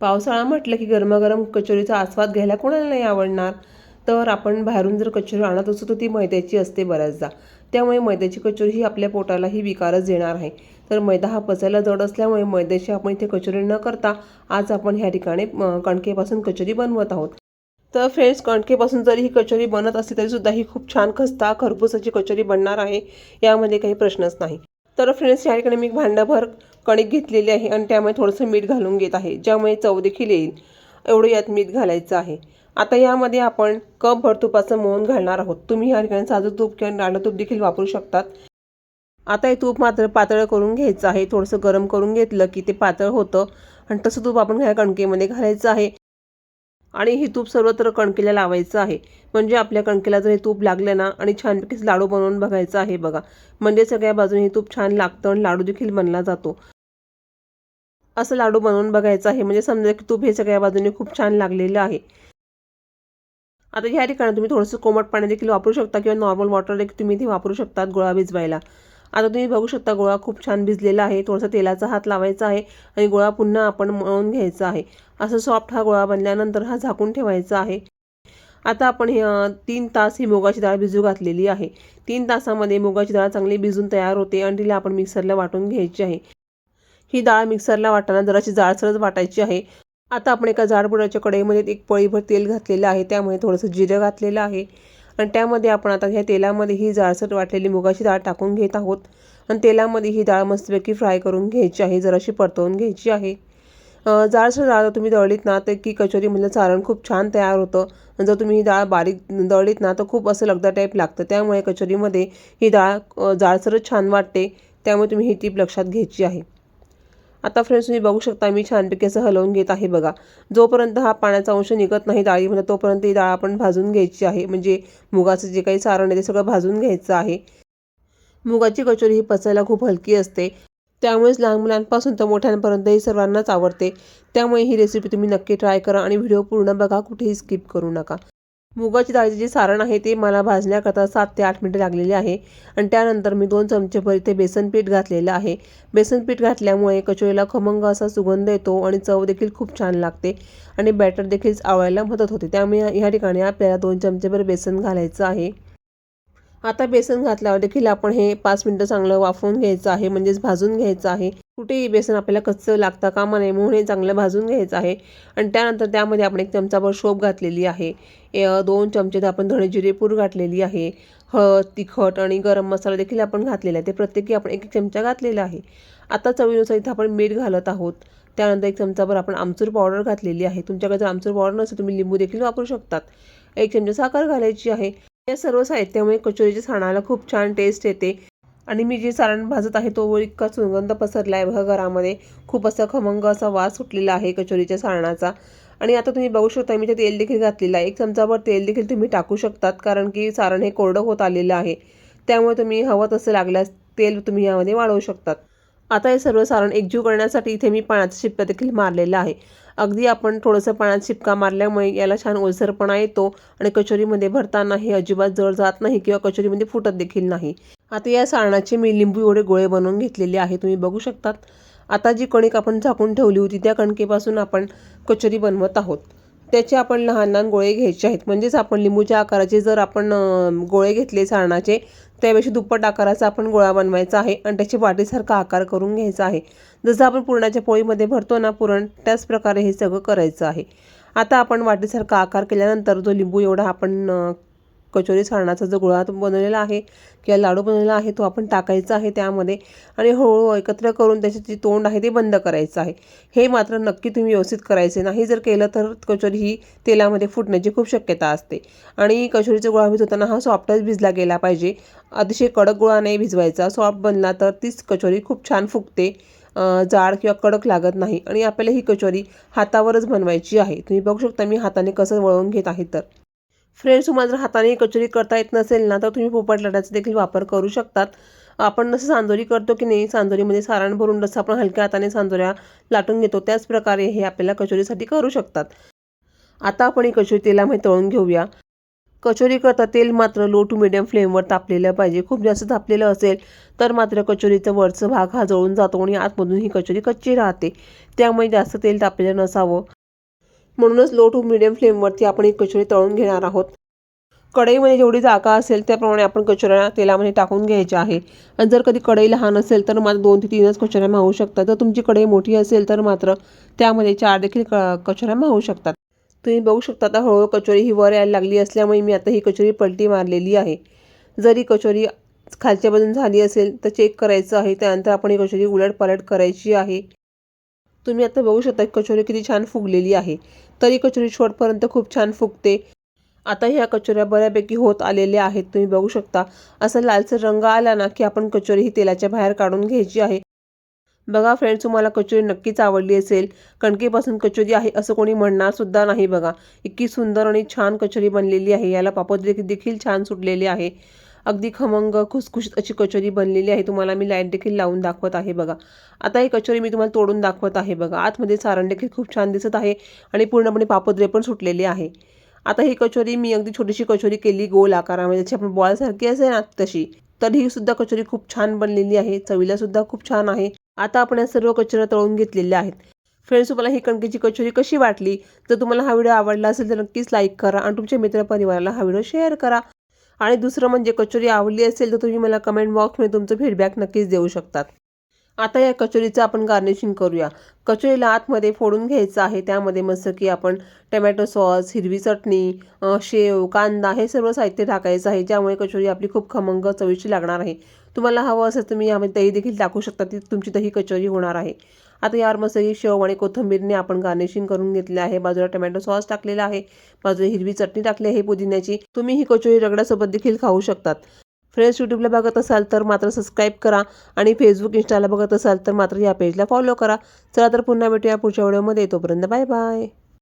पावसाळा म्हटलं की गरमागरम कचोरीचा आस्वाद घ्यायला कोणाला नाही आवडणार? तर आपण बाहेरून जर कचोरी आणत असतो तर ती मैद्याची असते बऱ्याचदा. त्यामुळे मैद्याची कचोरी ही आपल्या पोटालाही विकारच देणार आहे. तर मैदा हा पचायला जड असल्यामुळे मैद्याची आपण इथे कचोरी न करता आज आपण ह्या ठिकाणी कणकेपासून कचोरी बनवत आहोत. तर फ्रेंड्स कणकेपासून जरी ही कचोरी बनत असली तरीसुद्धा ही खूप छान खस्ता खरपूसाची कचोरी बनणार आहे. यामध्ये काही प्रश्नच नाही. तर फ्रेंड्स या ठिकाणी मी एक भांडाभर कणिक घेतलेली आहे आणि त्यामुळे थोडंसं मीठ घालून घेत आहे. ज्यामुळे चव देखील येईल. एवढं यात मीठ घालायचं आहे. आता यामध्ये आपण कपभर तुपाचं मोहन घालणार आहोत. तुम्ही या ठिकाणी साजू तूप किंवा डाळं तूप देखील वापरू शकतात. आता हे तूप मात्र पातळ करून घ्यायचं आहे. थोडंसं गरम करून घेतलं की ते पातळ होतं. आणि तसं तूप आपण ह्या कणकेमध्ये घालायचं आहे. आणि हे तूप सर्वत्र कणकेला लावायचं आहे. म्हणजे आपल्या कणकेला जर हे तूप लागलं ना आणि छानपैकीच लाडू बनवून बघायचं आहे बघा. म्हणजे सगळ्या बाजूने हे तूप छान लागतं आणि लाडू देखील बनला जातो. असं लाडू बनवून बघायचं आहे. म्हणजे समजा की तूप हे सगळ्या बाजूने खूप छान लागलेलं आहे. आता ह्या ठिकाणी तुम्ही थोडंसं कोमट पाणी देखील वापरू शकता किंवा नॉर्मल वॉटर देखील तुम्ही इथे वापरू शकतात गोळा भिजवायला. आता तुम्ही बघू शकता गोळा खूप छान भिजलेला आहे. थोडासा तेलाचा हात लावायचा आहे आणि गोळा पुन्हा आपण मळून घ्यायचा आहे. असं सॉफ्ट हा गोळा बनल्यानंतर हा झाकून ठेवायचा आहे. आता आपण हे तीन तास ही मुगाची डाळ भिजू घातलेली आहे. तीन तासामध्ये मुगाची डाळ चांगली भिजून तयार होते. आणि तिला आपण मिक्सरला वाटून घ्यायची आहे. ही डाळ मिक्सरला वाटताना जराशी जाडसरच वाटायची आहे. आता आपण एका जाडबुडाच्या कढईमध्ये एक पळीभर तेल घातलेलं आहे. त्यामध्ये थोडंसं जिरं घातलेलं आहे. आणि त्यामध्ये आपण आता ह्या तेलामध्ये ही जाडसर वाटलेली मुगाची डाळ टाकून घेत आहोत. आणि तेलामध्ये ही डाळ मस्तपैकी फ्राय करून घ्यायची आहे. जराशी परतवून घ्यायची आहे. जाळसर जाडसर डाळ जर तुम्ही दळलीत ना तर की कचोरीमधलं सारण खूप छान तयार होतं. जर तुम्ही ही डाळ बारीक दळलीत ना तर खूप असं लगदा टाईप लागतं. त्यामुळे कचोरीमध्ये ही डाळ जाळसरच जाडसरच छान वाटते. त्यामुळे तुम्ही ही टीप लक्षात घ्यायची आहे. आता फ्रेंड्स तुम्ही बघू शकता मी छानपैकी असं हलवून घेत आहे बघा. जोपर्यंत हा पाण्याचा अंश निघत नाही डाळीमध्ये तोपर्यंत ही डाळ आपण भाजून घ्यायची आहे. म्हणजे मुगाचं जे काही सारण आहे ते सगळं भाजून घ्यायचं आहे. मुगाची कचोरी ही पचायला खूप हलकी असते. त्यामुळेच लहान मुलांपासून तर मोठ्यांपर्यंतही सर्वांनाच आवडते. त्यामुळे ही रेसिपी तुम्ही नक्की ट्राय करा आणि व्हिडिओ पूर्ण बघा. कुठेही स्किप करू नका. मुगाची डाळीचे जे सारण आहे ते मला भाजण्याकरता सात ते आठ मिनिटं लागलेली आहे. आणि त्यानंतर मी दोन चमचेभर इथे बेसन पीठ घातलेलं आहे. बेसन पीठ घातल्यामुळे कचोरीला खमंग असा सुगंध येतो आणि चव देखील खूप छान लागते आणि बॅटर देखील आवळायला मदत होते. त्यामुळे ह्या ठिकाणी आपल्याला दोन चमचेभर बेसन घालायचं आहे. आता बेसन घातल्यावर देखील आपण हे पाच मिनटं चांगलं वाफवून घ्यायचं आहे म्हणजेच भाजून घ्यायचं आहे. कुठेही बेसन आपल्याला कच्चं लागता कामा नये म्हणून हे चांगलं भाजून घ्यायचं आहे. आणि त्यानंतर त्यामध्ये आपण एक चमचाभर शोप घातलेली आहे. दोन चमचे आपण धणे जिरे पूर घातलेली आहे. हळद तिखट आणि गरम मसाला देखील आपण घातलेला आहे. ते प्रत्येकी आपण एक एक चमचा घातलेला आहे. आता चवीनुसार इथं आपण मीठ घालत आहोत. त्यानंतर एक चमचाभर आपण आमचूर पावडर घातलेली आहे. तुमच्याकडे जर आमचूर पावडर नसेल तुम्ही लिंबू देखील वापरू शकतात. एक चमचा साखर घालायची आहे. या सर्व साहित्यामुळे कचोरीच्या सारणाला खूप छान टेस्ट येते. आणि मी जे सारण भाजत आहे तो इतका सुगंध पसरला आहे बघा घरामध्ये खूप असा खमंग असा वास सुटलेला आहे कचोरीच्या सारणाचा. आणि आता तुम्ही बघू शकता मी ते तेल देखील घातलेलं आहे. एक चमचाभर तेल देखील तुम्ही टाकू शकतात कारण की सारण हे कोरडं होत आलेलं आहे. त्यामुळे तुम्ही हवं तसं लागल्यास तेल तुम्ही यामध्ये वाढवू शकतात. आता हे सर्व सारण एकजीव करण्यासाठी इथे मी पाण्याचा शिपका देखील मारलेला आहे. अगदी आपण थोडंसं पाण्यात शिपका मारल्यामुळे याला छान ओलसरपणा येतो आणि कचोरीमध्ये भरताना हे अजिबात जड जात नाही किंवा कचोरीमध्ये फुटत देखील नाही. आता या सारणाचे मी लिंबू एवढे गोळे बनवून घेतलेले आहे तुम्ही बघू शकतात. आता जी कणिक आपण झाकून ठेवली होती त्या कणकेपासून आपण कचोरी बनवत आहोत. त्याचे आपण लहान लहान गोळे घ्यायचे आहेत. म्हणजेच आपण लिंबूच्या आकाराचे जर आपण गोळे घेतले सारणाचे त्यापेक्षा दुप्पट आकाराचा आपण गोळा बनवायचा आहे आणि त्याची वाटीसारखा आकार करून घ्यायचा आहे. जसं आपण पुरणाच्या पोळीमध्ये भरतो ना पुरण त्याच प्रकारे हे सगळं करायचं आहे. आता आपण वाटीसारखा आकार केल्यानंतर जो लिंबू एवढा आपण कचोरी सारणाचा जो गुळा बनवलेला आहे किंवा लाडू बनवलेला आहे तो आपण टाकायचा आहे त्यामध्ये आणि हळूहळू एकत्र करून त्याचे जे तोंड आहे ते बंद करायचं आहे. हे मात्र नक्की तुम्ही व्यवस्थित करायचे. नाही जर केलं तर कचोरी ही तेलामध्ये फुटण्याची खूप शक्यता असते. आणि कचोरीचा गुळा भिजवताना हा सॉफ्टच भिजला गेला पाहिजे. अतिशय कडक गुळा नाही भिजवायचा. सॉफ्ट बनला तर तीच कचोरी खूप छान फुगते. जाड किंवा कडक लागत नाही. आणि आपल्याला ही कचोरी हातावरच बनवायची आहे. तुम्ही बघू शकता मी हाताने कसं वळवून घेत आहे तर. फ्रेंड्स तुम्हाला जर हाताने कचोरी करता येत नसेल ना तर तुम्ही पोपट लाटाचा देखील वापर करू शकतात. आपण जसं सांजोरी करतो की नाही सांजोरीमध्ये सारण भरून जसं आपण हलक्या हाताने सांजोऱ्या लाटून घेतो त्याचप्रकारे हे आपल्याला कचोरीसाठी करू शकतात. आता आपण ही कचोरी तेलामध्ये तळून घेऊया. कचोरी करता तेल मात्र लो टू मिडियम फ्लेमवर तापलेलं पाहिजे. खूप जास्त तापलेलं असेल तर मात्र कचोरीचा वरचा भाग हा जळून जातो आणि आतमधून ही कचोरी कच्ची राहते. त्यामुळे जास्त तेल तापलेलं नसावं. म्हणूनच लो टू मिडियम फ्लेमवरती आपण ही कचोरी तळून घेणार आहोत. कढईमध्ये जेवढी जागा असेल त्याप्रमाणे आपण कचोऱ्या तेलामध्ये टाकून घ्यायच्या आहे. आणि जर कधी कढई लहान असेल तर मात्र दोन ते तीनच कचोऱ्या मावू शकतात. जर तुमची कढई मोठी असेल तर मात्र त्यामध्ये चार देखील क कचोऱ्या मावू शकतात. तुम्ही बघू शकता आता हळूहळू कचोरी ही वर यायला लागली असल्यामुळे मी आता ही कचोरी पलटी मारलेली आहे. जरी कचोरी खालच्या बाजून झाली असेल तर चेक करायचं आहे. त्यानंतर आपण ही कचोरी उलट पलट करायची आहे. तुम्ही आता बघू शकता कचोरी किती छान फुगलेली आहे. तरी कचोरी शेवटपर्यंत खूप छान फुगते. आता ह्या कचोऱ्या बऱ्यापैकी होत आलेल्या आहेत. तुम्ही बघू शकता. असा लालसर रंग आला ना की आपण कचोरी ही तेलाच्या बाहेर काढून घ्यायची आहे. बघा फ्रेंड्स तुम्हाला कचोरी नक्कीच आवडली असेल. कणकेपासून कचोरी आहे असं कोणी म्हणणार सुद्धा नाही बघा. इतकी सुंदर आणि छान कचोरी बनलेली आहे. याला पापड देखील छान सुटलेली आहे. अगदी खमंग खुसखुशीत अशी कचोरी बनलेली आहे. तुम्हाला मी लाइट देखील लावून दाखवत आहे बघा. आता ही कचोरी मी तुम्हाला तोडून दाखवत आहे बघा. आतमध्ये सारण देखील खूप छान दिसत आहे आणि पूर्णपणे पापद्रे पण सुटलेले आहे. आता ही कचोरी मी अगदी छोटीशी कचोरी केली गोल आकारामध्ये. जशी आपण बॉलसारखी असेल ना तशी. तर ही सुद्धा कचोरी खूप छान बनलेली आहे. चवीला सुद्धा खूप छान आहे. आता आपण या सर्व कचोऱ्या तळून घेतलेल्या आहेत. फ्रेंड्स तुम्हाला ही कणकेची कचोरी कशी वाटली? जर तुम्हाला हा व्हिडिओ आवडला असेल तर नक्कीच लाईक करा आणि तुमच्या मित्रपरिवाराला हा व्हिडिओ शेअर करा. आणि दुसरं म्हणजे कचोरी आवडली असेल तर तुम्ही मला कमेंट बॉक्समध्ये तुमचं फीडबॅक नक्कीच देऊ शकतात. आता या कचोरीचं आपण गार्निशिंग करूया. कचोरीला आतमध्ये फोडून घ्यायचं आहे. त्यामध्ये मस्त की आपण टमॅटो सॉस हिरवी चटणी शेव कांदा हे सर्व साहित्य टाकायचं आहे. ज्यामुळे कचोरी आपली खूप खमंग चवीची लागणार आहे. तुम्हाला हवं असेल तुम्ही यामध्ये दही देखील टाकू शकता. ती तुमची दही कचोरी होणार आहे. आता यावर मस्त ही शेव आणि कोथिंबीरने आपण गार्निशिंग करून घेतले आहे. बाजूला टोमॅटो सॉस टाकलेला आहे. बाजूला हिरवी चटणी टाकली आहे पुदिन्याची. तुम्ही ही कचोरी रगड्यासोबत देखील खाऊ शकतात. फ्रेंड्स यूट्यूबला बघत असाल तर मात्र सबस्क्राईब करा आणि फेसबुक इंस्टाला बघत असाल तर मात्र या पेजला फॉलो करा. चला तर पुन्हा भेटूया पुढच्या व्हिडिओमध्ये तोपर्यंत बाय बाय